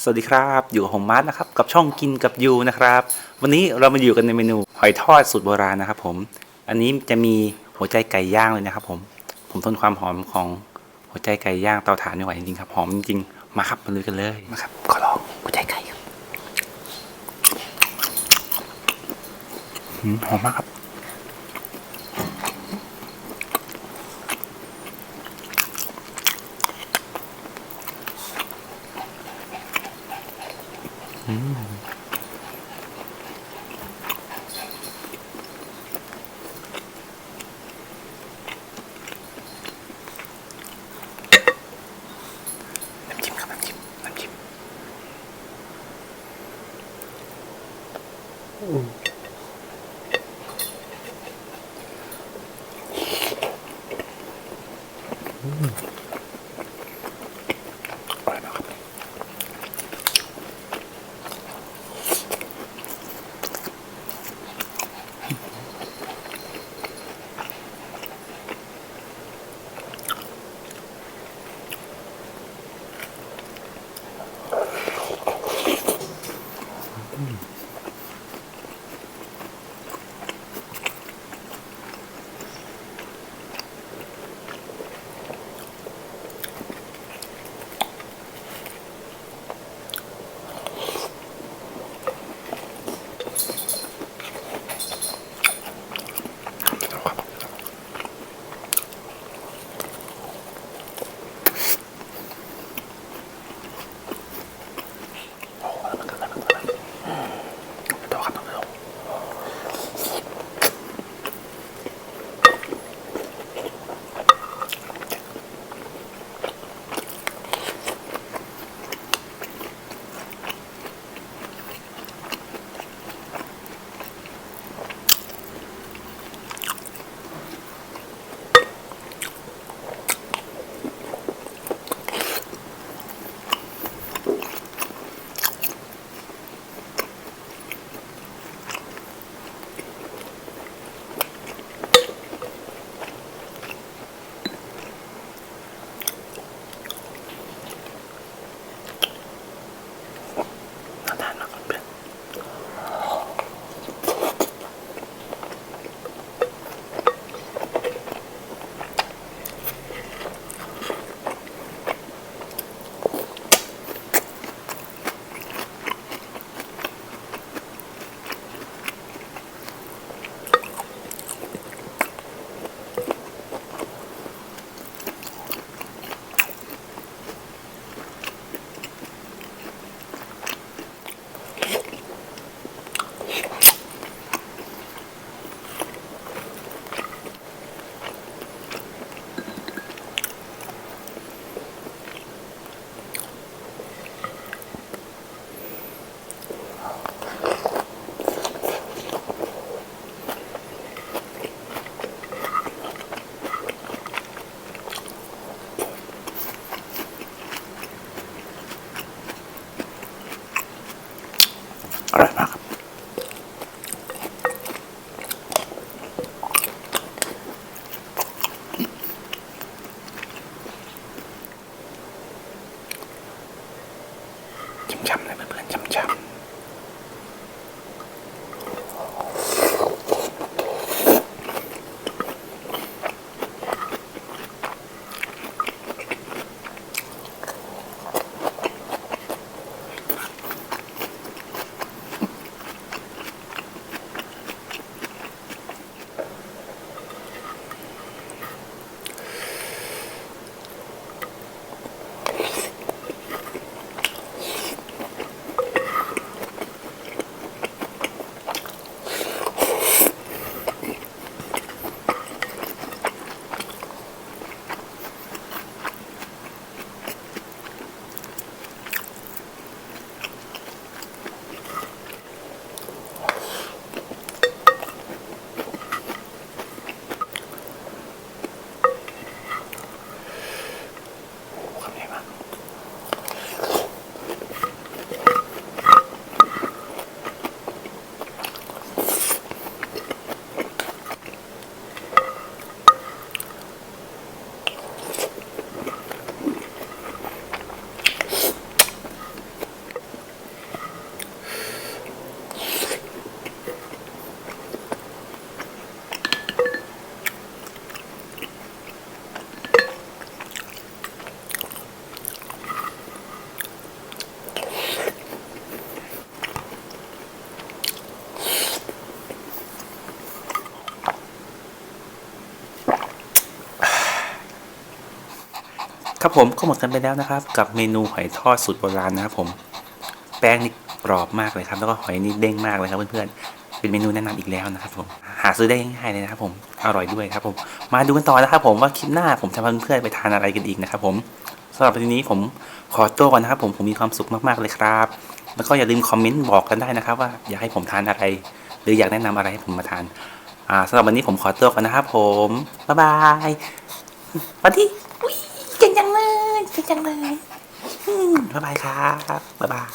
สวัสดีครับ อยู่กับผมมาร์ทนะครับ กับช่องกินกับยูนะครับ วันนี้เรามาอยู่กันในเมนูหอยทอดสูตรโบราณนะครับ ผม อันนี้จะมีหัวใจไก่ย่างเลยนะครับ ผม ผมทนความหอมของหัวใจไก่ย่างเตาถ่านไม่ไหวจริงๆครับ หอมจริงๆ มาครับมาลุยกันเลยมาครับ ขอลองหัวใจไก่ครับหืมหอมมากครับ น้ำจิ้มครับน้ำจิ้มน้ำจิ้ม อ ช้ำๆเลยเพื่อนๆช้ำๆ ครับผมก็หมดกันไปแล้วนะครับ กับเมนูหอยทอดสูตรโบราณนะครับผมแป้งนี่กรอบมากเลยครับ แล้วก็หอยนี่เด้งมากเลยครับเพื่อนๆเป็นเมนูแนะนำอีกแล้วนะครับผมหาซื้อได้ง่ายๆเลยนะครับผมอร่อยด้วยครับผมมาดูกันต่อนะครับผมว่าคลิปหน้าผมจะพาเพื่อนๆไปทานอะไรกันอีกนะครับผมสำหรับวันนี้ผมขอตัวก่อนนะครับ ผมผมมีความสุขมากๆเลยครับ แล้วก็อย่าลืมคอมเมนต์บอกกันได้นะครับ ว่าอยากให้ผมทานอะไร หรืออยากแนะนำอะไรให้ผมมาทานอ่าสำหรับวันนี้ผมขอตัวก่อนนะครับผมบ๊ายบายสวัสดี เก่งจังเลยเก่งจังเลยบ๊ายบายครับบ๊ายบาย